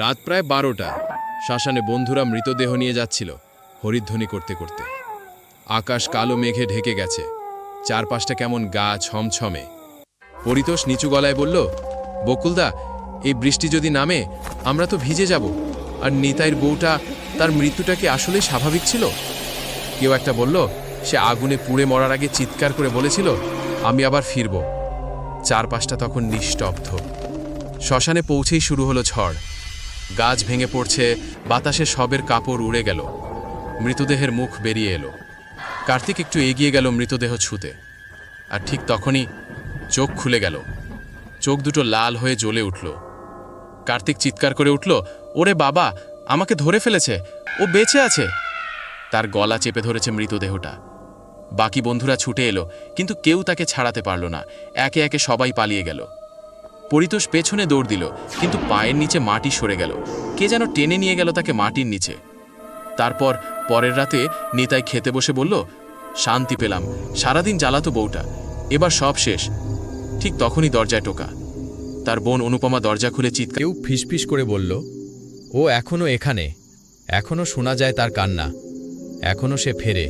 রাত প্রায় বারোটা। শ্মশানে বন্ধুরা মৃতদেহ নিয়ে যাচ্ছিল, হরিধ্বনি করতে করতে। আকাশ কালো মেঘে ঢেকে গেছে। চারপাশটা কেমন গা ছমছমে। পরিতোষ নিচু গলায় বলল, বকুলদা, এই বৃষ্টি যদি নামে, আমরা তো ভিজে যাব। আর নিতাইয়ের বউটা, তার মৃত্যুটা কি আসলেই স্বাভাবিক ছিল? কেউ একটা বলল, সে আগুনে পুড়ে মরার আগে চিৎকার করে বলেছিল, আমি আবার ফিরব। চারপাশটা তখন নিস্তব্ধ। শ্মশানে পৌঁছেই শুরু হলো ঝড়। গাছ ভেঙে পড়ছে, বাতাসে সবের কাপড় উড়ে গেল। মৃতদেহের মুখ বেরিয়ে এলো। কার্তিক একটু এগিয়ে গেল মৃতদেহ ছুতে। আর ঠিক তখনই চোখ খুলে গেল। চোখ দুটো লাল হয়ে জ্বলে উঠল। কার্তিক চিৎকার করে উঠল, ওরে বাবা, আমাকে ধরে ফেলেছে। ও বেঁচে আছে! তার গলা চেপে ধরেছে মৃতদেহটা। বাকি বন্ধুরা ছুটে এলো, কিন্তু কেউ তাকে ছাড়াতে পারল না। একে একে সবাই পালিয়ে গেল। পরিতোষ পেছনে দৌড় দিল, কিন্তু পায়ের নিচে মাটি সরে গেল। কে যেন টেনে নিয়ে গেল তাকে মাটির নিচে। তারপর পরের রাতে নিতাই খেতে বসে বলল, শান্তি পেলাম, সারাদিন জ্বালাতো বউটা, এবার সব শেষ। ঠিক তখনই দরজায় টোকা। তার বোন অনুপমা দরজা খুলে চিৎকার কেউ ফিসফিস করে বলল, ও এখনও এখানে, এখনও শোনা যায় তার কান্না, এখনও সে ফেরে।